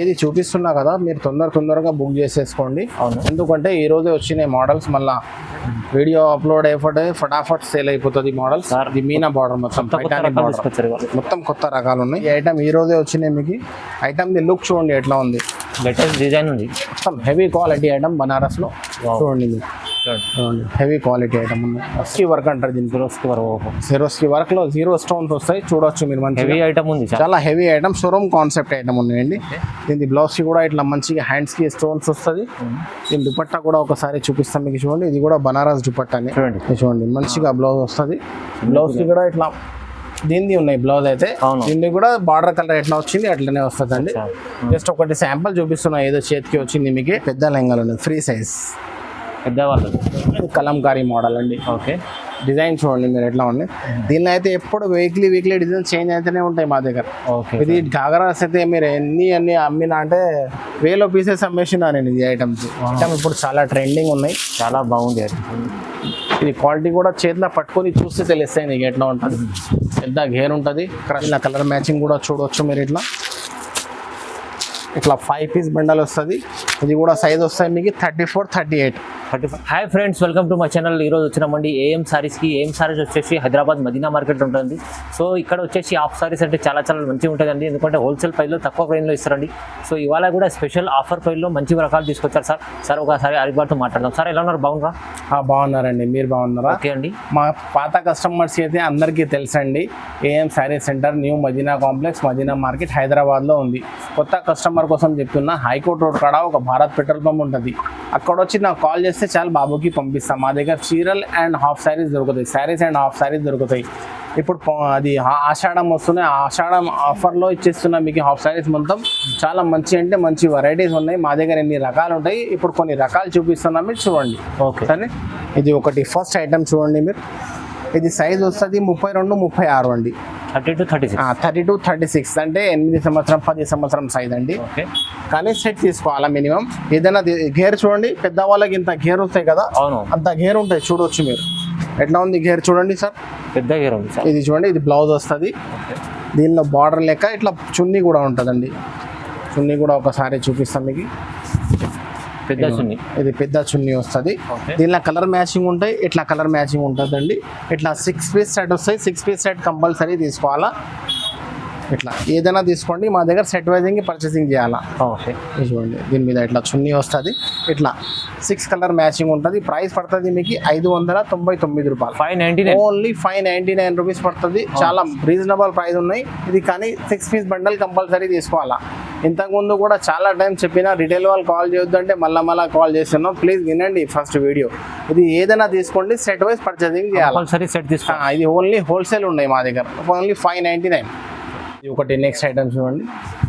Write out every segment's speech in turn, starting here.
ఏది చూపిస్తున్నా కదా మీరు తొందర తొందరగా బుక్ చేసేసుకోండి. అవును. ఎందుకంటే ఈ రోజే వచ్చినాయి మోడల్స్ మళ్ళా వీడియో అప్లోడ్ అయిపోతే ఫటాఫట్ సేల్ అయిపోతుంది మోడల్స్ ఇది మీనా బార్డర్ మొత్తం. మొత్తం కొత్త రకాలు ఉన్నాయి. ఈ ఐటమ్ ఈ రోజే వచ్చినాయి మీకు. ఐటమ్ ది లుక్ చూడండి ఎట్లా ఉంది. లేటెస్ట్ డిజైన్ ఉంది. మొత్తం హెవీ క్వాలిటీ ఐటమ్ బనారస్లో. Wow. చూడండి చూడండి హెవీ క్వాలిటీ ఐటమ్ ఉంది. వర్క్ అంటారు దీనికి జీరోస్కి వరకు సిరోస్కి వర్క్లో జీరో స్టోన్స్ వస్తాయి చూడొచ్చు మీరు మంచిగా. హెవీ ఐటమ్ ఉంది చాలా heavy item showroom concept item ఉన్నాయండి. దీని బ్లౌజ్ కూడా ఇట్లా మంచిగా హ్యాండ్స్కి స్టోన్స్ వస్తుంది. దీని దుపట్టా కూడా ఒకసారి చూపిస్తాం మీకు చూడండి. ఇది కూడా బనారస్ దుపట్టాని. చూడండి. ఇది చూడండి మంచిగా బ్లౌజ్ వస్తుంది. బ్లౌజ్కి కూడా ఇట్లా దీనిది ఉన్నాయి బ్లౌజ్ అయితే. దీన్ని కూడా బార్డర్ కలర్ ఎట్లా వచ్చింది అట్లనే వస్తుంది అండి. జస్ట్ ఒకటి శాంపుల్ చూపిస్తున్నా ఏదో చేతికి వచ్చింది మీకు. పెద్ద లెంగాలు ఉన్నాయి ఫ్రీ సైజ్ పెద్ద వాళ్ళు కలంకారీ మోడల్ అండి. ఓకే. డిజైన్ చూడండి మీరు ఎట్లా ఉంది. దీనిలో అయితే ఎప్పుడు వీక్లీ వీక్లీ డిజైన్ చేంజ్ అయితేనే ఉంటాయి మా దగ్గర. ఓకే ఇది గాగరాస్ అయితే మీరు ఎన్ని అన్ని అమ్మినా అంటే వేలో పీసెస్ అమ్మేసినా నేను ఈ ఐటమ్స్ ఐటమ్ ఇప్పుడు చాలా ట్రెండింగ్ ఉన్నాయి. చాలా బాగుంది. ఇది క్వాలిటీ కూడా చేతిలో పట్టుకొని చూస్తే తెలుస్తాయి నీకు ఎట్లా ఉంటుంది. పెద్ద గేర్ ఉంటుంది. ఇలా కలర్ మ్యాచింగ్ కూడా చూడవచ్చు మీరు ఇట్లా. ఇట్లా ఫైవ్ పీస్ బండల్ వస్తుంది. ఇది కూడా సైజ్ వస్తాయి మీకు thirty four thirty eight thirty hi friends welcome to my channel ఈరోజు వచ్చినామండి ఏఎం సారీస్కి ఏఎం సారీస్ వచ్చేసి హైదరాబాద్ మదీనా మార్కెట్ ఉంటుంది సో ఇక్కడ వచ్చేసి ఆఫ్ సారీస్ అంటే చాలా చాలా మంచిగా ఉంటుందండి. ఎందుకంటే హోల్సేల్ ప్రైస్లో తక్కువ ప్రైస్లో ఇస్తారండి. సో ఇవాళ కూడా స్పెషల్ ఆఫర్ ప్రైస్లో మంచి రకాలు తీసుకొచ్చారు సార్. సార్ ఒకసారి అరిబార్తో మాట్లాడదాం. సార్ ఎలా ఉన్నారు? బాగున్నారా? బాగున్నారండి. మీరు బాగున్నారా? ఓకే అండి. మా పాత కస్టమర్స్ అయితే అందరికీ తెలుసండి. AM saree centre new Madina complex Madina market హైదరాబాద్లో ఉంది. కొత్త కస్టమర్ కోసం చెప్తున్నా హైకోర్ట్ రోడ్ కాడ ఒక భారత్ పెట్రోల్ పంప్ ఉంటుంది. అక్కడ వచ్చి నాకు కాల్ చేస్తే చాలు బాబుకి పంపిస్తాం మా దగ్గర చీరల్ అండ్ హాఫ్ శారీస్ దొరుకుతాయి శారీస్ అండ్ హాఫ్ శారీస్ దొరుకుతాయి ఇప్పుడు అది ఆషాఢం వస్తున్నాయి ఆషాఢం ఆఫర్లో ఇచ్చేస్తున్నా మీకు హాఫ్ శారీస్ మొత్తం చాలా మంచి అంటే మంచి వెరైటీస్ ఉన్నాయి మా దగ్గర ఎన్ని రకాలు ఉంటాయి ఇప్పుడు కొన్ని రకాలు చూపిస్తున్నాం మీరు చూడండి ఓకే సరే ఇది ఒకటి ఫస్ట్ ఐటమ్ చూడండి మీరు ఇది సైజ్ వస్తుంది ముప్పై రెండు ముప్పై ఆరు అండి. Thirty two thirty six thirty two thirty six అంటే ఎనిమిది సంవత్సరం పది సంవత్సరం సైజ్ అండి. ఓకే. కానీ సెట్ తీసుకోవాలా మినిమం ఏదైనా గేర్ చూడండి పెద్దవాళ్ళకి ఇంత గేర్ వస్తాయి కదా అవును. అంత గేర్ ఉంటాయి చూడొచ్చు మీరు. ఎట్లా ఉంది గేర్ చూడండి సార్. పెద్ద గేర్ ఉంది సార్. ఇది చూడండి ఇది బ్లౌజ్ వస్తుంది. దీనిలో బార్డర్ లెక్క ఇట్లా చున్నీ కూడా ఉంటుందండి. చున్నీ కూడా ఒకసారి చూపిస్తాం మీకు. పెద్ద చున్ని ఇది పెద్ద చున్నీ వస్తుంది. దీనిలో కలర్ మ్యాచింగ్ ఉంటాయి ఇట్లా కలర్ మ్యాచింగ్ ఉంటుందండి. ఇట్లా సిక్స్ పీస్ సెట్ వస్తాయి. సిక్స్ పీస్ సెట్ కంపల్సరీ తీసుకోవాలా? ఇట్లా ఏదైనా తీసుకోండి మా దగ్గర సెట్ వైజింగ్ పర్చేసింగ్ చేయాలా? ఓకే. చూడండి దీని మీద ఇట్లా చున్నీ వస్తుంది. ఇట్లా సిక్స్ కలర్ మ్యాచింగ్ ఉంటుంది. ప్రైస్ పడుతుంది మీకు ఐదు వందల తొంభై తొమ్మిది రూపాయలు. Five ninety nine only five ninety nine rupees పడుతుంది. చాలా రీజనబుల్ ప్రైస్ ఉన్నాయి. ఇది కానీ సిక్స్ పీస్ బండల్ కంపల్సరీ తీసుకోవాలా? ఇంతకుముందు కూడా చాలా టైం చెప్పిన రిటైల్ వాళ్ళు కాల్ చేయొద్దు అంటే మళ్ళీ మళ్ళీ కాల్ చేస్తున్నాం. ప్లీజ్ వినండి ఫస్ట్ వీడియో ఇది ఏదైనా తీసుకోండి సెట్ వైజ్ పర్చేసింగ్ చేయాలి? సెట్ తీసుకో ఇది ఓన్లీ హోల్సేల్ ఉన్నాయి మా దగ్గర. ఓన్లీ ఫైవ్ నైంటీ నైన్ ఒకటి నెక్స్ట్ ఐటమ్ చూడండి.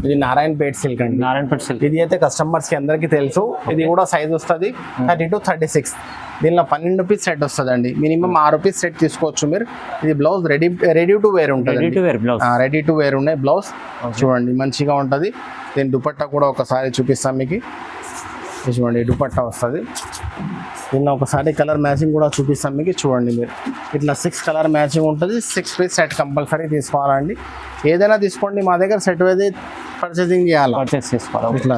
ఇది నారాయణపేట్ సిల్క్ అండి. నారాయణపేట సిల్క్ ఇది అయితే కస్టమర్స్కి అందరికీ తెలుసు. ఇది కూడా సైజ్ వస్తుంది. థర్టీ టు థర్టీ సిక్స్ దీనిలో పన్నెండు పీస్ సెట్ వస్తుందండి. మినిమం ఆరు పీస్ సెట్ తీసుకోవచ్చు మీరు. ఇది blouse ready ready to wear ఉంటుంది రెడీ టు వేర్ ఉన్నాయి బ్లౌజ్ చూడండి మంచిగా ఉంటుంది. దీని దుపట్టా కూడా ఒకసారి చూపిస్తాం మీకు. చూడండి దుపట్టా వస్తుంది. దీనిలో ఒకసారి కలర్ మ్యాచింగ్ కూడా చూపిస్తాం మీకు చూడండి మీరు. ఇట్లా సిక్స్ కలర్ మ్యాచింగ్ ఉంటుంది సిక్స్ పీస్ సెట్ కంపల్సరీ తీసుకోవాలండి. ఏదైనా తీసుకోండి మా దగ్గర సెట్ అయితే పర్చేసింగ్ చేయాలి? పర్చేస్ చేసుకోవాలి ఇట్లా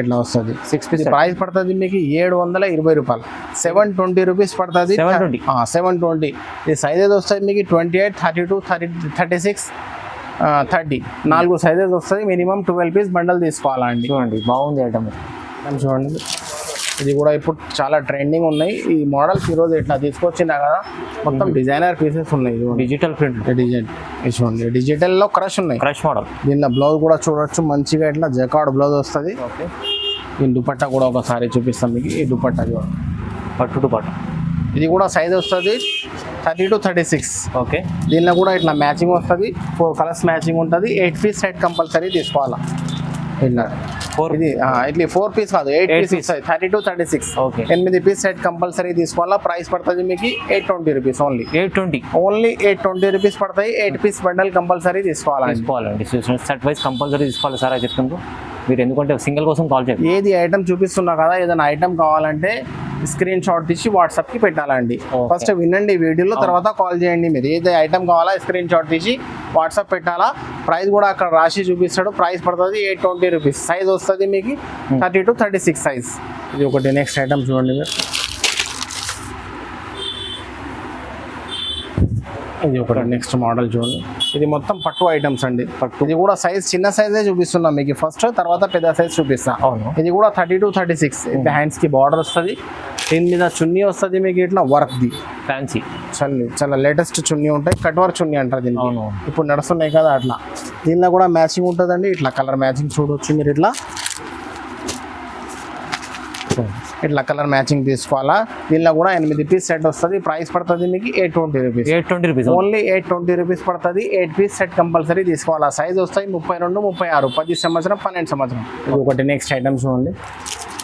ఇట్లా వస్తుంది. సిక్స్ పీస్ ప్రైస్ పడుతుంది మీకు ఏడు వందల ఇరవై రూపాయలు. సెవెన్ ట్వంటీ రూపీస్ పడుతుంది. 720. సెవెన్ ట్వంటీ ఇది సైజెస్ వస్తాయి మీకు twenty eight thirty two thirty thirty six thirty నాలుగు సైజెస్ వస్తుంది మినిమం ట్వెల్వ్ పీస్ బండల్ తీసుకోవాలండి. చూడండి బాగుంది ఐటమ్ చూడండి. ఇది కూడా ఇప్పుడు చాలా ట్రెండింగ్ ఉన్నాయి. ఈ మోడల్స్ ఈరోజు ఇట్లా తీసుకొచ్చినా కదా మొత్తం డిజైనర్ పీసెస్ ఉన్నాయి డిజిటల్ ప్రింట్ డిజైన్ చూడండి డిజిటల్లో క్రష్ ఉన్నాయి. Crush model. దీనిలో బ్లౌజ్ కూడా చూడొచ్చు మంచిగా ఇట్లా జకాడ్ బ్లౌజ్ వస్తుంది. ఓకే ఈ దుపట్టా కూడా ఒకసారి చూపిస్తాం మీకు. ఈ దుపట్టా చూడండి. పట్టు టు పట్టు ఇది కూడా సైజ్ వస్తుంది thirty two thirty six okay దీనిలో కూడా ఇట్లా మ్యాచింగ్ వస్తుంది. ఫోర్ కలర్స్ మ్యాచింగ్ ఉంటుంది. ఎయిట్ పీస్ సెట్ కంపల్సరీ తీసుకోవాలా. ఇట్లా. ఇది ఇట్లా ఫోర్ పీస్ కాదు ఎయిట్ పీస్. వస్తాయి థర్టీ టు థర్టీ సిక్స్ ఎనిమిది పీస్ సెట్ కంపల్సరీ తీసుకోవాలా? ప్రైస్ పడుతుంది మీకు eight twenty rupees only eight twenty only eight twenty rupees పడతాయి ఎయిట్ పీస్ బండల్ కంపల్సరీ తీసుకోవాలండి. తీసుకోవాలండి సెట్ వైజ్ కంపల్సరీ తీసుకోవాలి సార్ అది మీరు ఎందుకంటే సింగిల్ కోసం కాల్ చేయండి ఏది ఐటమ్ చూపిస్తున్నా కదా ఏదైనా ఐటమ్ కావాలంటే స్క్రీన్ షాట్ తీసి వాట్సాప్కి పెట్టాలండి. ఫస్ట్ వినండి వీడియోలో తర్వాత కాల్ చేయండి మీరు. ఏది ఐటమ్ కావాలా స్క్రీన్ షాట్ తీసి వాట్సాప్ పెట్టాలా? ప్రైస్ కూడా అక్కడ రాసి చూపిస్తాడు. ప్రైస్ పడుతుంది ఎయిట్ ట్వంటీ రూపీస్ సైజ్ వస్తుంది మీకు thirty two thirty six size ఇది ఒకటి నెక్స్ట్ ఐటమ్ చూడండి మీరు. ఇది ఒకటి నెక్స్ట్ మోడల్ చూడండి. ఇది మొత్తం పట్టు ఐటమ్స్ అండి. ఇది కూడా సైజ్ చిన్న సైజే చూపిస్తున్నా మీకు. ఫస్ట్ తర్వాత పెద్ద సైజ్ చూపిస్తా. అవును. ఇది కూడా థర్టీ టు థర్టీ సిక్స్ హ్యాండ్స్కి బార్డర్ వస్తుంది. దీని మీద చున్నీ వస్తుంది మీకు ఇట్లా వర్క్ ది. ఫ్యాన్సీ చాలా చాలా లేటెస్ట్ చున్నీ ఉంటాయి. కట్ వర్క్ చున్నీ అంటారు దీనికి. అవును. ఇప్పుడు నడుస్తున్నాయి కదా అట్లా. దీనిలో కూడా మ్యాచింగ్ ఉంటుందండి. ఇట్లా కలర్ మ్యాచింగ్ చూడవచ్చు మీరు ఇట్లా. ఇట్లా కలర్ మ్యాచింగ్ తీసుకోవాలా? దీనిలో కూడా ఎనిమిది పీస్ సెట్ వస్తుంది. ప్రైస్ పడుతుంది మీకు eight twenty rupees eight twenty rupees only eight twenty rupees పడుతుంది. ఎయిట్ పీస్ సెట్ కంపల్సరీ తీసుకోవాలా? సైజ్ వస్తాయి ముప్పై రెండు ముప్పై ఆరు. పది సంవత్సరం పన్నెండు సంవత్సరం. ఇది ఒకటి నెక్స్ట్ ఐటమ్ చూడండి.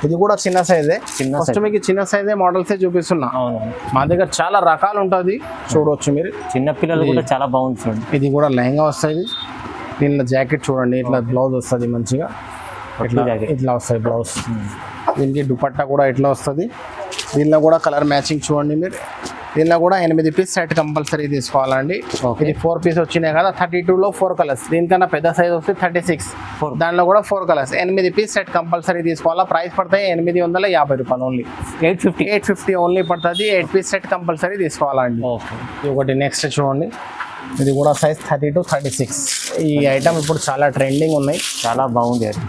ఇది కూడా చిన్న సైజే చిన్న ఫస్ట్. మీకు చిన్న సైజే మోడల్సే చూపిస్తున్నా. అవును మా దగ్గర చాలా రకాలు ఉంటుంది చూడవచ్చు మీరు. చిన్న పిల్లలు కూడా చాలా బాగుంది చూడండి. ఇది కూడా లెహంగా వస్తుంది. దీనిలో జాకెట్ చూడండి. ఇట్లా బ్లౌజ్ వస్తుంది మంచిగా. ఇట్లా వస్తుంది బ్లౌజ్ దీనికి దుపట్టా కూడా ఇట్లా వస్తుంది. దీనిలో కూడా కలర్ మ్యాచింగ్ చూడండి మీరు. దీనిలో కూడా ఎనిమిది పీస్ సెట్ కంపల్సరీ తీసుకోవాలండి. ఇది ఫోర్ పీస్ వచ్చినాయి కదా థర్టీ టూలో ఫోర్ కలర్స్ దీనికన్నా పెద్ద సైజ్ వస్తే థర్టీ సిక్స్. దానిలో కూడా ఫోర్ కలర్స్ ఎనిమిది పీస్ సెట్ కంపల్సరీ తీసుకోవాలా? ప్రైస్ పడతాయి ఎనిమిది వందల యాభై రూపాయలు only eight fifty eight fifty only పడుతుంది. ఎయిట్ పీస్ సెట్ కంపల్సరీ తీసుకోవాలండి. ఒకటి. నెక్స్ట్ చూడండి. ఇది కూడా size thirty two thirty six ఈ ఐటమ్ ఇప్పుడు చాలా ట్రెండింగ్ ఉన్నాయి. చాలా బాగుంది అది.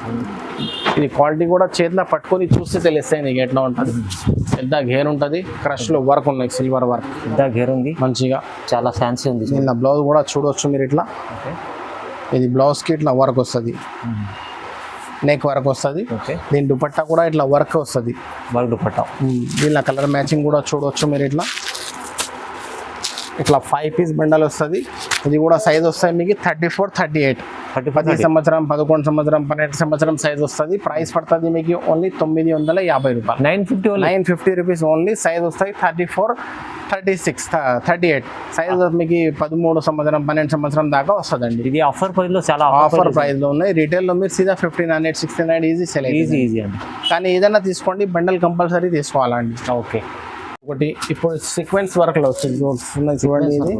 ఇది క్వాలిటీ కూడా చేతిలో పట్టుకొని చూస్తే తెలుస్తాయి నీకు ఎట్లా ఉంటుంది. పెద్ద గేర్ ఉంటుంది. క్రష్లో వర్క్ ఉన్నాయి సిల్వర్ వర్క్ పెద్ద గేర్ ఉంది. మంచిగా. చాలా ఫ్యాన్సీ ఉంది. నిన్న బ్లౌజ్ కూడా చూడొచ్చు మీరు ఇట్లా. ఇది బ్లౌజ్కి ఇట్లా వర్క్ వస్తుంది. నెక్ వర్క్ వస్తుంది. ఓకే. దీని దుపట్టా కూడా ఇట్లా వర్క్ వస్తుంది. వర్క్ దుపట్టా. దీనిలో కలర్ మ్యాచింగ్ కూడా చూడొచ్చు మీరు ఇట్లా. ఇట్లా ఫైవ్ పీస్ బండల్ వస్తుంది. ఇది కూడా సైజ్ వస్తాయి మీకు thirty four thirty eight thirty పది సంవత్సరం పదకొండు సంవత్సరం పన్నెండు సంవత్సరం సైజ్ వస్తుంది. ప్రైస్ పడుతుంది మీకు ఓన్లీ తొమ్మిది వందల యాభై రూపాయలు. Nine fifty nine fifty rupees only size వస్తాయి thirty four thirty six thirty eight size మీకు పదమూడు సంవత్సరం పన్నెండు సంవత్సరం దాకా వస్తుందండి ఇది ఆఫర్ ప్రైస్లో చాలా ఆఫర్ ప్రైస్లో ఉన్నాయి. రీటైల్లో మీరు సీదా fifteen hundred sixty nine easy sell easy easy అండి. కానీ ఏదైనా తీసుకోండి బండల్ కంపల్సరీ తీసుకోవాలండి. ఓకే ఒకటి. ఇప్పుడు సీక్వెన్స్ వర్క్లో వచ్చింది చూడండి ఇది.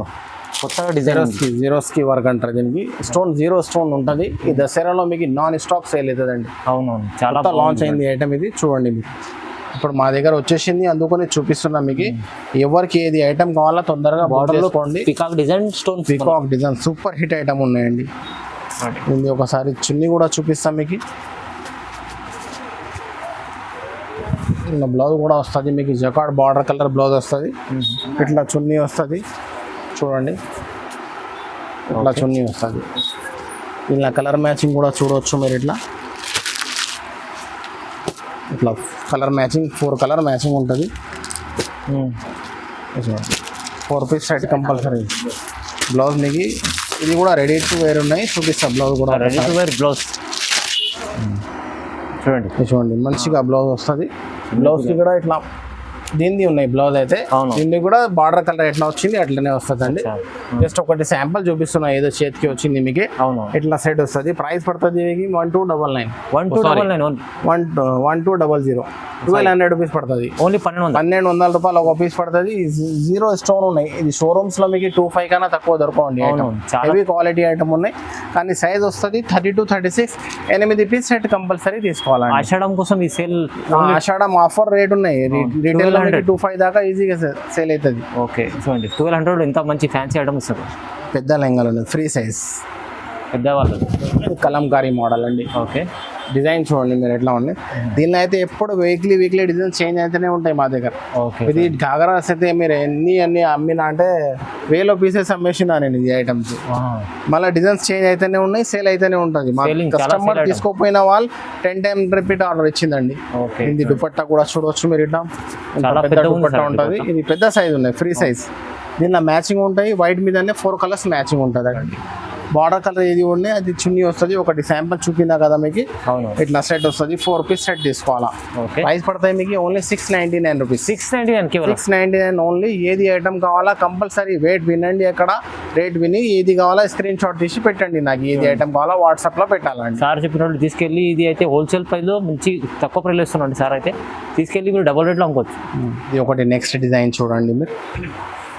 కొత్తగా డిజైన్ జీరోస్కి వర్క్ అంటారు దీనికి. స్టోన్ జీరో స్టోన్ ఉంటుంది. ఈ దసరాలో మీకు నాన్ స్టాక్ సేల్ అవుతుందండి. అవునవును. చాలా లాంచ్ అయింది ఐటమ్ ఇది. చూడండి మీకు. ఇప్పుడు మా దగ్గర వచ్చేసింది. అందుకని చూపిస్తున్నా మీకు. ఎవరికి ఏది ఐటమ్ కావాలో తొందరగా బార్డర్లో చేసుకోండి. Peacock design stone peacock design super hit item ఉన్నాయండి. ఇది ఒకసారి చున్నీ కూడా చూపిస్తాం మీకు. ఇలా బ్లౌజ్ కూడా వస్తుంది. మీకు జకాడ్ బార్డర్ కలర్ బ్లౌజ్ వస్తుంది. ఇట్లా చున్నీ వస్తుంది. చూడండి. ఇట్లా చున్నీ వస్తుంది. ఇలా కలర్ మ్యాచింగ్ కూడా చూడవచ్చు మీరు ఇట్లా. ఇట్లా colour matching four colour matching ఉంటుంది. Four piece set compulsory blouse మీకు ఇది కూడా రెడీ టు వేర్ ఉన్నాయి. చూపిస్తా బ్లౌజ్ కూడా రెడీ టు వేర్ బ్లౌజ్ చూడండి. చూడండి. మంచిగా బ్లౌజ్ వస్తుంది. బ్లౌజ్కి కూడా ఇట్లా దీనిది ఉన్నాయి బ్లౌజ్ అయితే. దీన్ని కూడా బార్డర్ కలర్ ఎట్లా వచ్చింది అట్లనే వస్తుంది అండి జస్ట్ ఒకటి శాంపుల్ చూపిస్తున్నా ఏదో చేతికి వచ్చింది మీకు. అవును. ఇట్లా సెట్ వస్తుంది. ప్రైస్ పడుతుంది మీకు one two double nine one two double nine one one two double zero twelve hundred rupees పడుతుంది. ఓన్లీ పన్నెండు పన్నెండు వందల రూపాయలు ఒక పీస్ పడుతుంది. జీరో స్టోన్ ఉన్నాయి. ఇది షోరూమ్స్లో మీకు టూ ఫైవ్ కన్నా తక్కువ దొరకండి. హెవీ క్వాలిటీ ఐటమ్ ఉన్నాయి. కానీ సైజ్ వస్తుంది థర్టీ టు థర్టీ సిక్స్ ఎనిమిది పీస్ సెట్ కంపల్సరీ తీసుకోవాలండి. ఆషాఢం కోసం ఈ సేల్ ఆషాఢం ఆఫర్ రేట్ ఉన్నాయి. రీటైల్ లో 1200. టూ ఫైవ్ దాకా ఈజీగా సేల్ అవుతుంది ఓకే చూడండి. ట్వెల్వ్ హండ్రెడ్ ఇంత మంచి ఫ్యాన్సీ ఐటమ్ ఇస్తారు పెద్ద లెంగాలు ఫ్రీ సైజ్ పెద్దవాళ్ళు కలంకారీ మోడల్ అండి. ఓకే. డిజైన్ చూడండి మీరు ఎట్లా ఉంది. దీనిలో అయితే ఎప్పుడు వీక్లీ వీక్లీ డిజైన్ చేంజ్ అయితేనే ఉంటాయి మా దగ్గర. ఓకే ఇది గాగరాస్ అయితే మీరు ఎన్ని అన్ని అమ్మినా అంటే వేలో పీసెస్ అమ్మేసినా నేను ఈ ఐటమ్స్ మళ్ళీ డిజైన్స్ చేంజ్ అయితేనే ఉన్నాయి సేల్ అయితేనే ఉంటుంది. మా కస్టమర్. తీసుకోపోయిన వాళ్ళు టెన్ టైమ్ రిపీట్ ఆర్డర్ ఇచ్చిందండి. ఓకే ఇది దుపట్టా కూడా చూడవచ్చు మీరు ఇట్లా. పెద్ద దుపట్టా ఉంటుంది. ఇది పెద్ద సైజ్ ఉన్నాయి ఫ్రీ సైజ్ దీనిలో మ్యాచింగ్ ఉంటాయి. వైట్ మీదనే ఫోర్ కలర్స్ మ్యాచింగ్ ఉంటుంది అండి. బార్డర్ కలర్ ఏది ఉన్నాయి అది చున్నీ వస్తుంది. ఒకటి శాంపుల్ చూపిందా కదా మీకు? ఇట్లా సెట్ వస్తుంది. ఫోర్ పీస్ సెట్ తీసుకోవాలా. ఓకే. ప్రైస్ పడతాయి మీకు only six ninety nine rupees six ninety nine six ninety nine only ఏది ఐటమ్ కావాలా కంపల్సరీ వెయిట్ వినండి ఎక్కడ రేట్ విని ఏది కావాలా స్క్రీన్ షాట్ తీసి పెట్టండి నాకు. ఏది ఐటమ్ కావాలా వాట్సాప్లో పెట్టాలండి. సార్ చెప్పినట్టు తీసుకెళ్ళి ఇది అయితే హోల్సేల్ ప్రైస్లో మంచి తక్కువ ప్రైస్లో ఇస్తున్నాండి సార్ అయితే. తీసుకెళ్ళి మీరు డబుల్ రేట్లో అమ్ముకోవచ్చు. ఇది ఒకటి నెక్స్ట్ డిజైన్ చూడండి మీరు.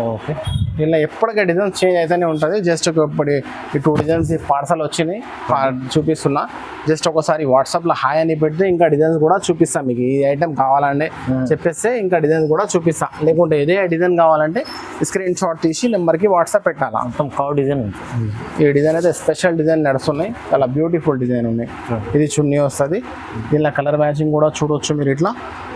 ఓకే. ఇలా ఎప్పటికీ డిజైన్స్ చేంజ్ అయితేనే ఉంటుంది. జస్ట్ ఇప్పుడు ఈ టూ డిజైన్స్ పార్సల్ వచ్చినాయి. చూపిస్తున్నా. జస్ట్ ఒకసారి వాట్సాప్లో హాయ్ అని పెడితే ఇంకా డిజైన్స్ కూడా చూపిస్తాం మీకు. ఈ ఐటెం కావాలంటే చెప్పేస్తే ఇంకా డిజైన్స్ కూడా చూపిస్తా. లేకుంటే ఇదే డిజైన్ కావాలంటే స్క్రీన్ షాట్ తీసి నెంబర్కి వాట్సాప్ పెట్టాలా. మొత్తం కవర్ డిజైన్ ఈ డిజైన్ అయితే స్పెషల్ డిజైన్ నడుస్తున్నాయి. చాలా బ్యూటిఫుల్ డిజైన్ ఉన్నాయి. ఇది చున్నీ వస్తుంది. దీనిలో కలర్ మ్యాచింగ్ కూడా చూడొచ్చు మీరు ఇట్లా.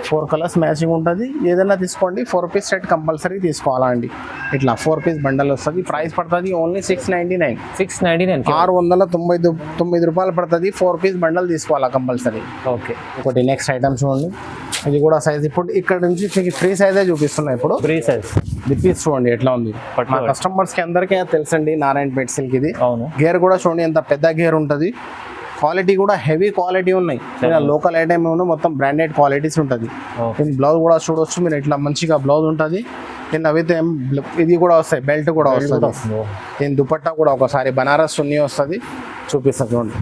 ఫోర్ కలర్స్ మ్యాచింగ్ ఉంటుంది. ఏదైనా తీసుకోండి. ఫోర్ పీస్ సెట్ కంపల్సరీ తీసుకోవాలా అండి ఇట్లా ఫోర్ పీస్ బండల్ వస్తుంది. ప్రైస్ పడుతుంది only six ninety nine six ninety nine ఆరు వందల తొంభై తొమ్మిది రూపాయలు పడుతుంది. ఫోర్ పీస్ బండల్ తీసుకోవాలా కంపల్సరీ ఓకే. ఒకటి నెక్స్ట్ ఐటమ్ చూడండి. ఇది కూడా సైజ్ ఇప్పుడు ఇక్కడ నుంచి మీకు ఫ్రీ సైజే చూపిస్తున్నాయి ఇప్పుడు. ఫ్రీ సైజ్ ఇది పీస్ చూడండి ఎట్లా ఉంది. మా కస్టమర్స్కి అందరికీ తెలుసండి నారాయణ పెట్ సిల్క్ ఇది. అవును. గేర్ కూడా చూడండి ఎంత పెద్ద గేర్ ఉంటుంది. క్వాలిటీ కూడా హెవీ క్వాలిటీ ఉన్నాయి. లోకల్ ఐటమ్ మొత్తం బ్రాండెడ్ క్వాలిటీస్ ఉంటుంది. బ్లౌజ్ కూడా చూడొచ్చు మీరు ఇట్లా మంచిగా బ్లౌజ్ ఉంటుంది. ఏం బ్ల- ఇది కూడా వస్తాయి బెల్ట్ కూడా వస్తుంది. దీని దుపట్టా కూడా ఒకసారి బనారస్ చున్నీ వస్తుంది. చూపిస్తా చూడండి.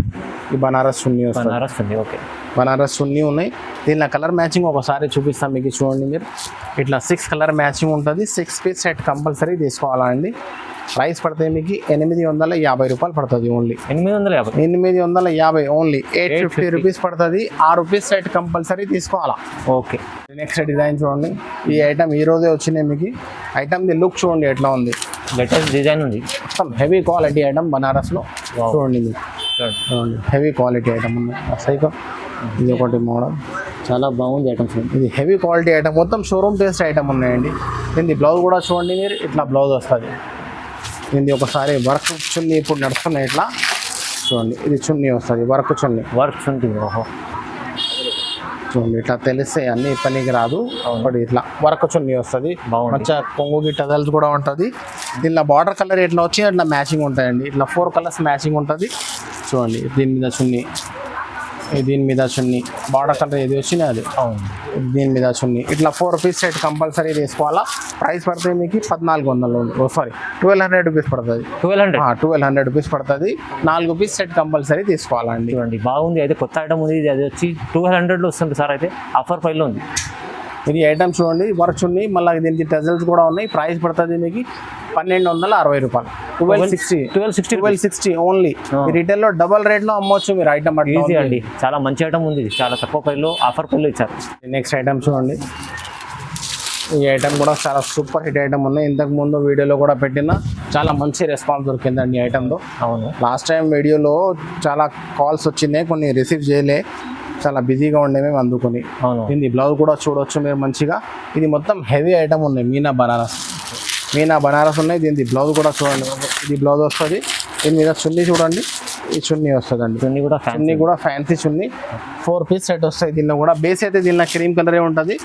ఈ బనారస్ చున్నీ వస్తుంది. బనారస్ ఉంది ఓకే. బనారస్ చున్నీ ఉన్నాయి. దీనిలో కలర్ మ్యాచింగ్ ఒకసారి చూపిస్తాం మీకు చూడండి మీరు. ఇట్లా సిక్స్ కలర్ మ్యాచింగ్ ఉంటుంది. సిక్స్ పీస్ సెట్ కంపల్సరీ తీసుకోవాలా అండి ప్రైస్ పడితే మీకు ఎనిమిది వందల యాభై రూపాయలు పడుతుంది ఓన్లీ. ఎనిమిది వందల యాభై. ఎనిమిది వందల యాభై ఓన్లీ. ఎయిట్ ఫిఫ్టీ రూపీస్ పడుతుంది. ఆ రూపీస్ సెట్ కంపల్సరీ తీసుకోవాలా? ఓకే. నెక్స్ట్ డిజైన్ చూడండి. ఈ ఐటమ్ ఈ రోజే వచ్చినాయి మీకు. ఐటమ్ ది లుక్ చూడండి ఎట్లా ఉంది. లేటెస్ట్ డిజైన్ ఉంది. మొత్తం హెవీ క్వాలిటీ ఐటమ్ బనారస్లో. చూడండి మీకు చూడండి చూడండి. హెవీ క్వాలిటీ ఐటమ్ ఉంది. సైకో ఇది ఒకటి మోడల్ చాలా బాగుంది ఐటమ్స్ ఇది హెవీ క్వాలిటీ ఐటమ్ మొత్తం షోరూమ్ టేస్ట్ ఐటమ్ ఉన్నాయండి. దీని బ్లౌజ్ కూడా చూడండి మీరు. ఇట్లా బ్లౌజ్ వస్తుంది. దీన్ని ఒకసారి వర్క్ చున్నీ ఇప్పుడు నడుస్తున్నాయి ఇట్లా. చూడండి ఇది చున్నీ వస్తుంది వర్క్ చున్నీ. వర్క్స్ ఉంటుంది ఓహో. చూడండి ఇట్లా తెలిస్తే అన్ని పనికి రాదు. ఒకటి ఇట్లా వర్క్ చున్నీ వస్తుంది. మంచిగా కొంగు గిట్టదల్స్ కూడా ఉంటుంది. దీనిలో బార్డర్ కలర్ ఎట్లా వచ్చి అట్లా మ్యాచింగ్ ఉంటాయండి. ఇట్లా ఫోర్ కలర్స్ మ్యాచింగ్ ఉంటుంది. చూడండి దీని మీద చున్నీ. దీని మీద చున్నీ. బార్డర్ కలర్ ఏది వచ్చినా అది. అవును. దీని మీద చున్నీ. ఇట్లా ఫోర్ పీస్ సెట్ కంపల్సరీ తీసుకోవాలా? ప్రైస్ పడుతుంది మీకు పద్నాలుగు వందలు. సారీ ట్వెల్వ్ హండ్రెడ్ రూపీస్ పడుతుంది. Twelve hundred twelve hundred rupees పడుతుంది. నాలుగు పీస్ సెట్ కంపల్సరీ తీసుకోవాలండి చూడండి బాగుంది. అయితే కొత్త ఐటమ్ ఉంది. ఇది అది వచ్చి టూ హండ్రెడ్లో వస్తుంది సార్ అయితే. ఆఫర్ ప్రైస్లో ఉంది. ఇది ఐటమ్ చూడండి. వర్క్ చున్నీ. మళ్ళీ దీనికి టెజల్స్ కూడా ఉన్నాయి. ప్రైస్ పడుతుంది మీకు పన్నెండు వందల అరవై రూపాయలు. Twelve sixty twelve sixty twelve sixty only రిటైల్లో డబల్ రేట్లో అమ్మొచ్చు మీరు ఐటమ్ ఈజీ అండి. చాలా మంచి ఐటమ్ ఉంది ఇది. చాలా తక్కువ ప్రైస్లో ఆఫర్ ప్రైస్లో ఇచ్చారు. నెక్స్ట్ ఐటమ్ చూడండి. ఈ ఐటమ్ కూడా చాలా సూపర్ హిట్ ఐటమ్ ఉన్నాయి ఇంతకు ముందు వీడియోలో కూడా పెట్టిన చాలా మంచి రెస్పాన్స్ దొరికిందండి ఈ ఐటమ్లో అవును. లాస్ట్ టైం వీడియోలో చాలా కాల్స్ వచ్చినాయి కొన్ని రిసీవ్ చేయలే. చాలా బిజీగా ఉండే మేము అందుకొని. అవును. దీని బ్లౌజ్ కూడా చూడొచ్చు మీరు మంచిగా. ఇది మొత్తం హెవీ ఐటమ్ ఉన్నాయి మీనా బనారస్. మీనా బనారస్ ఉన్నాయి. దీని బ్లౌజ్ కూడా చూడండి. ఇది బ్లౌజ్ వస్తుంది. దీని మీద చున్నీ చూడండి. ఈ చున్నీ వస్తుందండి. చున్నీ కూడా ఫ్యాన్సీ చున్నీ కూడా ఫ్యాన్సీ చున్నీ. ఫోర్ పీస్ సెట్ వస్తాయి దీనిలో కూడా. బేస్ అయితే దీనిలో క్రీమ్ కలరే ఉంటుంది.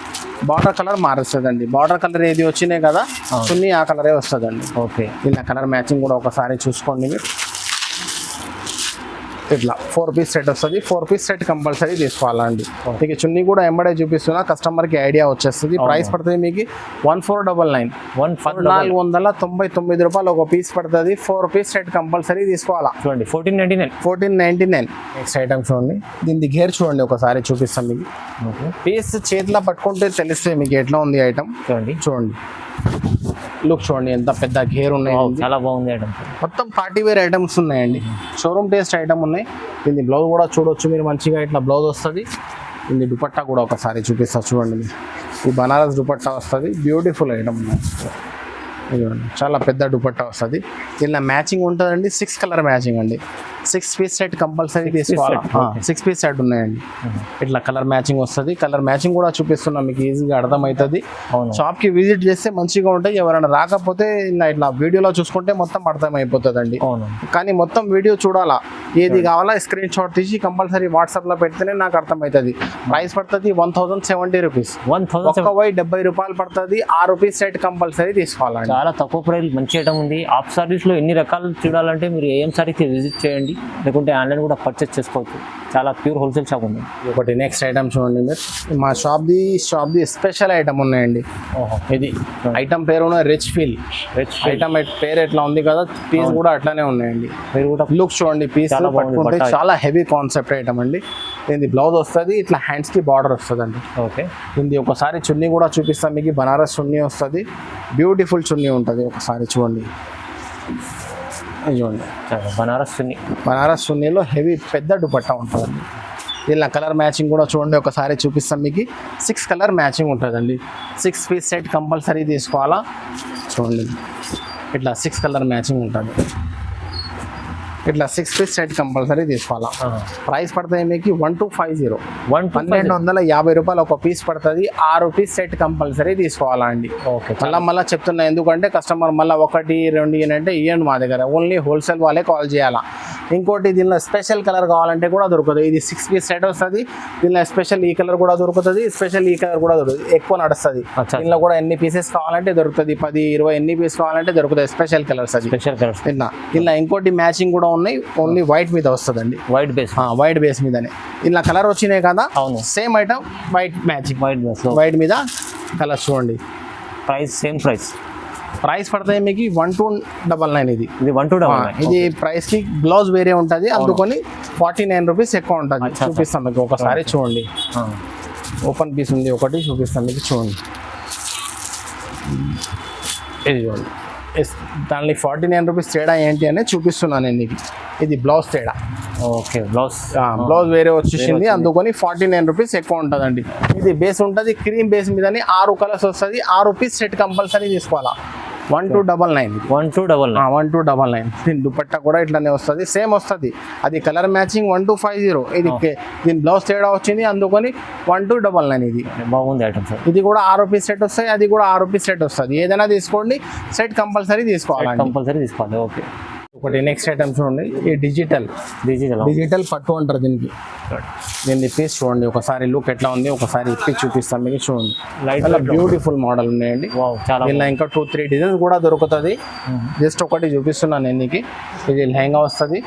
బార్డర్ కలర్ మారుస్తుందండి. బార్డర్ కలర్ ఏది వచ్చినాయి కదా చున్నీ ఆ కలరే వస్తుందండి. ఓకే. దీనిలో కలర్ మ్యాచింగ్ కూడా ఒకసారి చూసుకోండి మీరు. ఇట్లా ఫోర్ పీస్ సెట్ వస్తుంది. ఫోర్ పీస్ సెట్ కంపల్సరీ తీసుకోవాలండి. మీకు చున్నీ కూడా ఎంబడే చూపిస్తున్నా. కస్టమర్కి ఐడియా వచ్చేస్తుంది. ప్రైస్ పడుతుంది మీకు one four double nine. One పద్నాలుగు వందల తొంభై తొమ్మిది రూపాయలు ఒక పీస్ పడుతుంది. ఫోర్ పీస్ సెట్ కంపల్సరీ తీసుకోవాలా? చూడండి fourteen ninety nine fourteen ninety nine. Next item చూడండి. దీని గేర్ చూడండి ఒకసారి చూపిస్తాం మీకు. పీస్ చేతిలో పట్టుకుంటే తెలుస్తుంది మీకు ఎట్లా ఉంది ఐటమ్ చూడండి. చూడండి. లుక్ చూడండి ఎంత పెద్ద గేర్ ఉన్నాయి చాలా బాగుంది ఐటమ్ మొత్తం పార్టీ వేర్ ఐటమ్స్ ఉన్నాయండి షోరూమ్ టేస్ట్ ఐటమ్ ఉన్నాయి. దీని బ్లౌజ్ కూడా చూడొచ్చు మీరు మంచిగా ఇట్లా బ్లౌజ్ వస్తుంది. దీన్ని దుపట్టా కూడా ఒకసారి చూపిస్తా చూడండి ఈ బనారస్ దుపట్టా వస్తుంది. బ్యూటిఫుల్ ఐటమ్ చాలా పెద్ద దుపట్టా వస్తుంది. దీనిలో మ్యాచింగ్ ఉంటుందండి సిక్స్ కలర్ మ్యాచింగ్ అండి. సిక్స్ పీస్ సెట్ కంపల్సరీ తీసుకోవాలి. సిక్స్ పీస్ సెట్ ఉన్నాయండి. ఇట్లా కలర్ మ్యాచింగ్ వస్తుంది. కలర్ మ్యాచింగ్ కూడా చూపిస్తున్నాం మీకు ఈజీగా అర్థమవుతుంది. అవును. షాప్కి విజిట్ చేస్తే మంచిగా ఉంటాయి. ఎవరైనా రాకపోతే ఇట్లా వీడియోలో చూసుకుంటే మొత్తం అర్థమైపోతుందండి. అవును. కానీ మొత్తం వీడియో చూడాలా? ఏది కావాలా? స్క్రీన్ షాట్ తీసి కంపల్సరీ వాట్సాప్లో పెడితేనే నాకు అర్థమవుతుంది. ప్రైస్ పడుతుంది one thousand seventy rupees one thousand why డెబ్బై రూపాయలు పడుతుంది. ఆ రూపీస్ సెట్ కంపల్సరీ తీసుకోవాలండి. చాలా తక్కువ ప్రైస్ మంచి ఐటమ్ ఉంది. ఆఫ్ సారీస్లో ఎన్ని రకాలు చూడాలంటే మీరు ఏఎం సారీకి విజిట్ చేయండి. లేకుంటే ఆన్లైన్ కూడా పర్చేస్ చేసుకోవచ్చు. చాలా ప్యూర్ హోల్సేల్ షాప్ ఉంది. ఇది ఒకటి నెక్స్ట్ ఐటమ్ చూడండి మీరు. మా షాప్ది షాప్ది స్పెషల్ ఐటమ్ ఉన్నాయండి. ఇది? ఐటమ్ పేరు రిచ్ ఫీల్ రిచ్ ఐటమ్ పేరు ఎట్లా ఉంది కదా పీస్ కూడా అట్లానే ఉన్నాయండి. మీరు కూడా లుక్ చూడండి పీస్ చాలా పట్టుకుంటే హెవీ కాన్సెప్ట్ ఐటమ్ అండి. దీని బ్లౌజ్ వస్తుంది ఇట్లా హ్యాండ్స్కి బార్డర్ వస్తుంది అండి ఓకే. దీనికి ఒకసారి చున్నీ కూడా చూపిస్తాం మీకు. బనారస్ చున్నీ వస్తుంది. బ్యూటిఫుల్ చున్నీ ఉంటుంది ఒకసారి చూడండి. ఇది బనారస్ చున్నీ బనారస్ సున్నీలో హెవీ పెద్ద దుపట్టా ఉంటుందండి. ఇలా కలర్ మ్యాచింగ్ కూడా చూడండి ఒకసారి చూపిస్తాం మీకు. సిక్స్ కలర్ మ్యాచింగ్ ఉంటుందండి. సిక్స్ పీస్ సెట్ కంపల్సరీ తీసుకోవాలా? చూడండి. ఇట్లా సిక్స్ కలర్ మ్యాచింగ్ ఉంటుంది. ఇట్లా సిక్స్ పీస్ సెట్ కంపల్సరీ తీసుకోవాలా. ప్రైస్ పడతాయి మీకు one two five zero one పన్నెండు వందల యాభై రూపాయలు ఒక పీస్ పడుతుంది. ఆరు పీస్ సెట్ కంపల్సరీ తీసుకోవాలా అండి. ఓకే మళ్ళీ మళ్ళీ చెప్తున్నా ఎందుకంటే కస్టమర్ మళ్ళీ ఒకటి రెండు ఇయనంటే ఇవ్వండి మా దగ్గర. ఓన్లీ హోల్సేల్ వాళ్ళే కాల్ చేయాలా. ఇంకోటి దీనిలో స్పెషల్ కలర్ కావాలంటే కూడా దొరుకుతుంది. ఇది సిక్స్ పీస్ సెట్ వస్తుంది. దీనిలో స్పెషల్ ఈ కలర్ కూడా దొరుకుతుంది. స్పెషల్ ఈ కలర్ కూడా దొరుకుతుంది. ఎక్కువ నడుస్తుంది. దీనిలో కూడా ఎన్ని పీసెస్ కావాలంటే దొరుకుతుంది. పది ఇరవై ఎన్ని పీస్ కావాలంటే దొరుకుతాయి. స్పెషల్ కలర్స్ అది. స్పెషల్ కలర్స్ ఇలా ఇలా ఇంకోటి మ్యాచింగ్ కూడా ఉన్నాయి. ఓన్లీ వైట్ మీద వస్తుందండి. వైట్ బేస్ వైట్ బేస్ మీదనే. ఇలా కలర్ వచ్చినాయి కదా అవును. Same item white matching white base white మీద కలర్ చూడండి. ప్రైస్ సేమ్ ప్రైస్ ప్రైస్ పడతాయి మీకు వన్ టూ డబల్ నైన్ ఇది. ఇది వన్ టూ డబల్ ఇది ప్రైస్కి బ్లౌజ్ వేరే ఉంటుంది అందుకని ఫార్టీ నైన్ రూపీస్ ఎక్కువ ఉంటుంది. అచ్చా, అచ్చా. చూపిస్తాం మీకు ఒకసారి చూడండి. ఓపెన్ పీస్ ఉంది ఒకటి చూపిస్తాం మీకు చూడండి. ఇది చూడండి. దానిలో ఫార్టీ నైన్ రూపీస్ తేడా ఏంటి అనేది చూపిస్తున్నాను నేను మీకు ఇది బ్లౌజ్ తేడా. Okay blouse. బ్లౌజ్ వేరే వచ్చేసింది. అందుకని ఫార్టీ నైన్ రూపీస్ ఎక్కువ ఉంటుందండి. ఇది బేస్ ఉంటుంది క్రీమ్ బేస్ మీదని ఆరు కలర్స్ వస్తుంది ఆరు రూపీస్ సెట్ కంపల్సరీ తీసుకోవాలా. One two double nine one two double nine one two double nine దీని దుపట్టా కూడా ఇట్లానే వస్తుంది. సేమ్ వస్తుంది. అది colour matching one two five zero ఇది కే- దీని బ్లౌజ్ తేడా వచ్చింది. అందుకని వన్ టూ డబల్ నైన్ ఇది. బాగుంది ఐటమ్ సార్ ఇది కూడా ఆరు పీస్ సెట్ వస్తాయి. అది కూడా ఆరు పీస్ సెట్ వస్తుంది. ఏదైనా తీసుకోండి. సెట్ కంపల్సరీ తీసుకోవాలండి. కంపల్సరీ తీసుకోవాలి. ఓకే ఒకటి నెక్స్ట్ ఐటమ్ చూడండి. ఈ డిజిటల్ డిజిటల్ డిజిటల్ పట్టు అంటారు దీనికి. దీన్ని పీస్ చూడండి. ఒకసారి లుక్ ఎట్లా ఉంది ఒకసారి ఇప్పి చూపిస్తాం మీకు చూడండి. లైట్ చాలా బ్యూటిఫుల్ మోడల్ ఉన్నాయండి. చాలా ఇలా ఇంకా టూ త్రీ డిజైన్స్ కూడా దొరుకుతుంది. జస్ట్ ఒకటి చూపిస్తున్నాను నేను నీకు. ఇది లెహంగా వస్తుంది.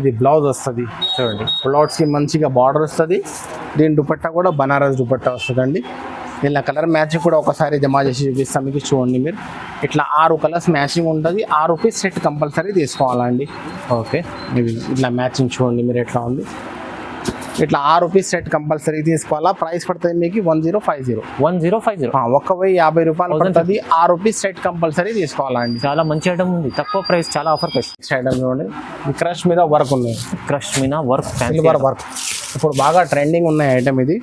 ఇది బ్లౌజ్ వస్తుంది. చూడండి. బ్లౌజ్కి మంచిగా బార్డర్ వస్తుంది. దీని దుపట్టా కూడా బనారస్ దుపట్టా వస్తుందండి. ఇలా కలర్ మ్యాచింగ్ కూడా ఒకసారి జమా చేసి చూపిస్తాం. మీకు చూడండి మీరు. ఇట్లా ఆరు కలర్స్ మ్యాచింగ్ ఉంటుంది. ఆరు పీస్ సెట్ కంపల్సరీ తీసుకోవాలండి. ఓకే. ఇది ఇట్లా మ్యాచింగ్ చూడండి మీరు ఎట్లా ఉంది. ఇట్లా ఆరు పీస్ సెట్ కంపల్సరీ తీసుకోవాలా. ప్రైస్ పడుతుంది మీకు one zero five zero. One zero five zero. ఒక్క వెయ్యి యాభై రూపాయలు పడుతుంది. ఆరు పీస్ సెట్ కంపల్సరీ తీసుకోవాలండి. చాలా మంచి ఐటమ్ ఉంది. తక్కువ ప్రైస్ చాలా ఆఫర్ ప్రైస్ నెక్స్ట్ ఐటమ్ చూడండి. క్రష్ మీద వర్క్ ఉన్నాయి క్రష్ మీనా వర్క్ సిల్వర్ వర్క్. ఇప్పుడు బాగా ట్రెండింగ్ ఉన్న ఐటమ్ ఇది.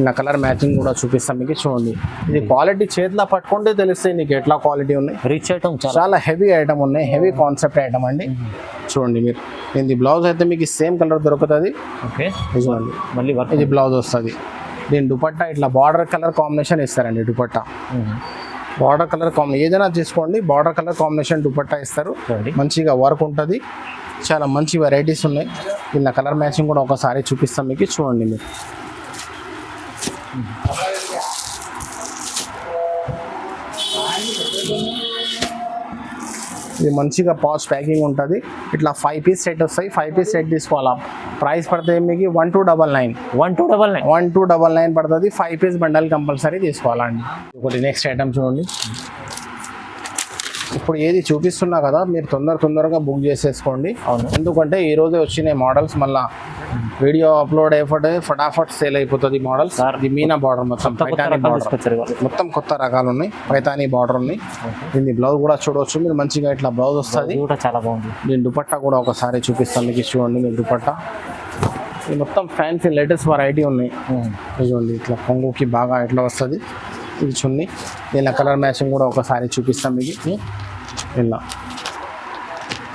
ఇలా కలర్ మ్యాచింగ్ కూడా చూపిస్తాం మీకు చూడండి. ఇది క్వాలిటీ చేతిలో పట్టుకుంటే తెలుస్తాయి నీకు ఎట్లా క్వాలిటీ ఉన్నాయి. రిచ్ ఐటమ్ చాలా. హెవీ ఐటమ్ ఉన్నాయి హెవీ కాన్సెప్ట్ ఐటమ్ అండి. చూడండి మీరు. దీని బ్లౌజ్ అయితే మీకు సేమ్ కలర్ దొరుకుతుంది. ఓకే. ఇది చూడండి మళ్ళీ వర్క్ ఇది బ్లౌజ్ వస్తుంది. దీని దుపట్టా ఇట్లా బార్డర్ కలర్ కాంబినేషన్ ఇస్తారండి దుపట్టా. బార్డర్ కలర్ కాంబినేషన్ ఏదైనా తీసుకోండి బార్డర్ కలర్ కాంబినేషన్ దుపట్టా ఇస్తారు. మంచిగా వర్క్ ఉంటుంది. చాలా మంచి వెరైటీస్ ఉన్నాయి. ఇలా కలర్ మ్యాచింగ్ కూడా ఒకసారి చూపిస్తాం మీకు చూడండి మీరు. ఇది మంచిగా పాచ్ ప్యాకింగ్ ఉంటుంది. ఇట్లా ఫైవ్ పీస్ సెట్ వస్తాయి. ఫైవ్ పీస్ సెట్ తీసుకోవాలా? ప్రైస్ పడుతుంది మీకు one two double nine one two double nine one two double nine పడుతుంది. ఫైవ్ పీస్ బండల్ కంపల్సరీ తీసుకోవాలండి. ఒకటి నెక్స్ట్ ఐటమ్ చూడండి. ఇప్పుడు ఏది చూపిస్తున్నా కదా మీరు తొందర తొందరగా బుక్ చేసేసుకోండి. అవును. ఎందుకంటే ఈ రోజే వచ్చినాయి మోడల్స్ మళ్ళా. వీడియో అప్లోడ్ అయిపోతే ఫటాఫట్ సేల్ అయిపోతుంది మోడల్స్. సార్, ఇది మీనా బార్డర్ మొత్తం. పైతానీ బార్డర్. మొత్తం కొత్త రకాలు ఉన్నాయి. పైతానీ బార్డర్ ఉన్నాయి. దీని బ్లౌజ్ కూడా చూడవచ్చు మీరు మంచిగా ఇట్లా బ్లౌజ్ వస్తుంది. చాలా బాగుంది. దీని దుపట్టా కూడా ఒకసారి చూపిస్తాను మీకు. చూడండి మీరు దుపట్టా. ఇది మొత్తం ఫ్యాన్సీ లేటెస్ట్ వెరైటీ ఉన్నాయి. ఇదిగోండి ఇట్లా కొంగుకి బాగా ఎట్లా వస్తుంది. ఇది చున్ని. దీని కలర్ మ్యాచింగ్ కూడా ఒకసారి చూపిస్తాం మీకు. ఇలా.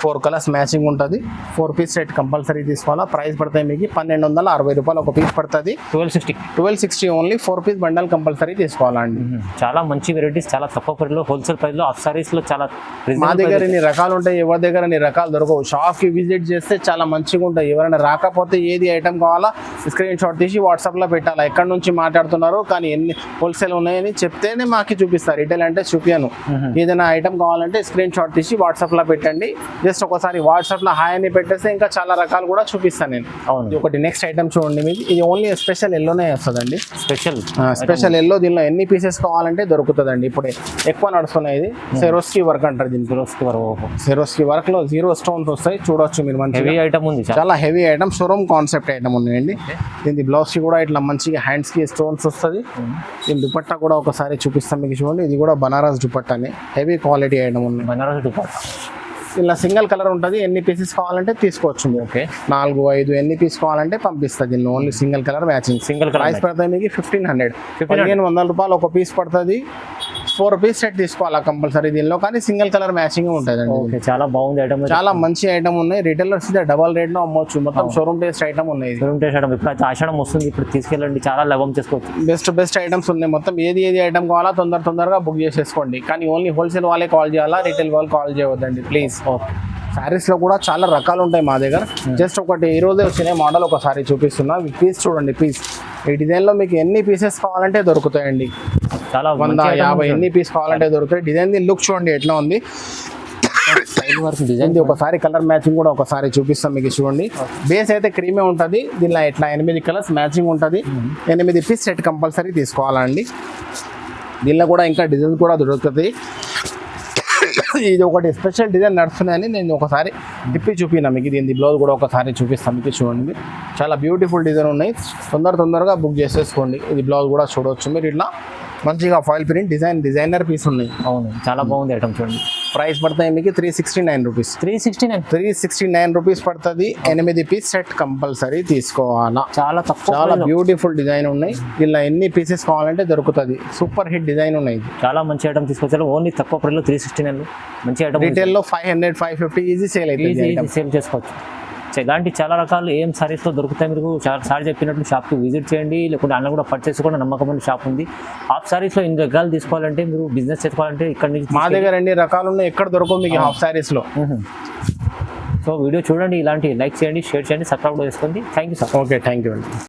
ఫోర్ కలర్స్ మ్యాచింగ్ ఉంటుంది. ఫోర్ పీస్ సెట్ కంపల్సరీ తీసుకోవాలా. ప్రైస్ పడతాయి మీకు పన్నెండు వందల అరవై రూపాయలు ఒక పీస్ పడుతుంది. Twelve sixty. Twelve sixty only four piece bundle compulsory తీసుకోవాలండి చాలా మంచి వెరైటీస్ చాలా తక్కువ ప్రైస్లో హోల్సేల్ ప్రైస్లో ఆఫ్ సారీస్లో చాలా మా దగ్గర. ఇన్ని రకాలు ఉంటాయి ఎవరి దగ్గర ఇన్ని రకాలు దొరకవు. షాప్కి విజిట్ చేస్తే చాలా మంచిగా ఉంటాయి. ఎవరైనా రాకపోతే ఏది ఐటమ్ కావాలా స్క్రీన్ షాట్ తీసి వాట్సాప్లో పెట్టాలి. ఎక్కడి నుంచి మాట్లాడుతున్నారు కానీ ఎన్ని హోల్సేల్ ఉన్నాయని చెప్తేనే మాకు చూపిస్తారు. రిటైల్ అంటే చూపించను ఏదైనా ఐటమ్ కావాలంటే స్క్రీన్ షాట్ తీసి వాట్సాప్లో పెట్టండి. జస్ట్ ఒకసారి వాట్సాప్లో హాయ్ అని పెట్టేస్తే ఇంకా చాలా రకాలు కూడా చూపిస్తాను నేను. అవును. ఒకటి నెక్స్ట్ ఐటమ్ చూడండి మీది. ఇది ఓన్లీ స్పెషల్ ఎల్లోనే వస్తుందండి. స్పెషల్ స్పెషల్ ఎల్లో దీనిలో ఎన్ని పీసెస్ కావాలంటే దొరుకుతుందండి. ఇప్పుడు ఎక్కువ నడుస్తున్నాయి ఇది. సెరోస్కి వర్క్ అంటారు దీనికి. రోజుకి వరకు సెరోస్కి వర్క్లో జీరో స్టోన్స్ వస్తాయి. చూడొచ్చు మీరు మంచిగా. హెవీ ఐటమ్ ఉంది చాలా heavy item showroom concept item ఉన్నాయండి. దీని బ్లౌజ్కి కూడా ఇట్లా మంచిగా హ్యాండ్స్కి స్టోన్స్ వస్తుంది. దీని దుపట్టా కూడా ఒకసారి చూపిస్తాం మీకు చూడండి. ఇది కూడా బనారస్ దుపట్టానే. హెవీ క్వాలిటీ ఐటమ్ ఉంది. బనారస్ దుపట్టా. ఇలా సింగిల్ కలర్ ఉంటుంది. ఎన్ని పీసెస్ కావాలంటే తీసుకోవచ్చు మీరు ఓకే. నాలుగు ఐదు ఎన్ని పీస్ కావాలంటే పంపిస్తుంది దీన్ని only single colour matching single colour price పడుతుంది మీకు ఫిఫ్టీన్ హండ్రెడ్ పదిహేను వందల రూపాయలు ఒక పీస్ పడుతుంది. ఫోర్ పీస్ సెట్ తీసుకోవాలా కంపల్సరీ దీనిలో కానీ సింగిల్ కలర్ మ్యాచింగ్ ఉంటుంది చాలా బాగుంది ఐటమ్ చాలా మంచి ఐటమ్ ఉన్నాయి. రిటైలర్స్ డబల్ రేట్లో అమ్మొచ్చు. మొత్తం షోరూమ్ టేస్ట్ ఐటమ్ ఉన్నాయి ఇది. ప్రింటేషన్ ఐటమ్ ఇప్పుడు ఆషాఢం వస్తుంది. ఇప్పుడు తీసుకెళ్ళండి. చాలా లభం చేసుకోవచ్చు. బెస్ట్ బెస్ట్ ఐటమ్స్ ఉన్నాయి. మొత్తం ఏది ఏది ఐటమ్ కావాలా తొందర తొందరగా బుక్ చేసేసుకోండి. కానీ ఓన్లీ హోల్సేల్ వాళ్ళే కాల్ చేయాలా? రిటైల్ వాళ్ళు కాల్ చేయవద్దండి ప్లీజ్ ఓకే. శారీస్లో కూడా చాలా రకాలు ఉంటాయి మా దగ్గర. జస్ట్ ఒకటి ఈ రోజే వచ్చిన మోడల్ ఒకసారి చూపిస్తున్నా. పీస్ చూడండి పీస్ ఈ డిజైన్లో మీకు ఎన్ని పీసెస్ కావాలంటే దొరుకుతాయండి. చాలా వంద యాభై ఎన్ని పీస్ కావాలంటే దొరుకుతాయి. డిజైన్ ది లుక్ చూడండి ఎట్లా ఉంది. సైడ్ వరకు డిజైన్ ఒకసారి కలర్ మ్యాచింగ్ కూడా ఒకసారి చూపిస్తాం మీకు చూడండి. బేస్ అయితే క్రీమే ఉంటుంది. దీనిలో ఇట్లా ఎనిమిది కలర్స్ మ్యాచింగ్ ఉంటుంది. ఎనిమిది పీస్ సెట్ కంపల్సరీ తీసుకోవాలండి. దీనిలో కూడా ఇంకా డిజైన్ కూడా దొరుకుతుంది. ఇది ఒకటి స్పెషల్ డిజైన్ నడుస్తున్నాయని నేను ఒకసారి తిప్పి చూపినా మీకు. దీని బ్లౌజ్ కూడా ఒకసారి చూపిస్తాను మీకు చూడండి. చాలా బ్యూటిఫుల్ డిజైన్ ఉన్నాయి. తొందర తొందరగా బుక్ చేసేసుకోండి. ఇది బ్లౌజ్ కూడా చూడవచ్చు మీరు ఇట్లా. మంచిగా foil print design designer piece ఉన్నాయి. అవును చాలా బాగుంది ఐటమ్ చూడండి. ప్రైస్ పడతాయి మీకు three sixty nine rupees three sixty nine three sixty nine rupees పడుతుంది. ఎనిమిది పీస్ సెట్ కంపల్సరీ తీసుకోవాలా. చాలా తక్కువ చాలా బ్యూటిఫుల్ డిజైన్ ఉన్నాయి. ఇలా ఎన్ని పీసెస్ కావాలంటే దొరుకుతుంది. సూపర్ హిట్ డిజైన్ ఉన్నాయి చాలా మంచి ఐటమ్ తీసుకొచ్చారు. ఓన్లీ తక్కువ ప్రైస్లో త్రీ సిక్స్టీ నైన్ మంచి item రీటైల్లో five hundred five fifty easy sale easy sale చేసుకోవచ్చు. ఇలాంటి చాలా రకాలు ఏం సారీస్లో దొరుకుతాయి మీరు. చాలా సారీ చెప్పినట్టు షాప్కి విజిట్ చేయండి లేకుంటే అన్న కూడా పర్చేస్ కూడా నమ్మకమైన షాప్ ఉంది. హాఫ్ సారీస్లో ఇన్ని రకాలు తీసుకోవాలంటే మీరు బిజినెస్ చేసుకోవాలంటే ఇక్కడ నుంచి మా దగ్గర ఎన్ని రకాలు ఉన్నాయి ఎక్కడ దొరకవు మీకు హాఫ్ సారీస్లో. సో వీడియో చూడండి ఇలాంటి లైక్ చేయండి షేర్ చేయండి సబ్స్క్రైబ్ కూడా చేసుకోండి. Thank you sir okay thank you అండి.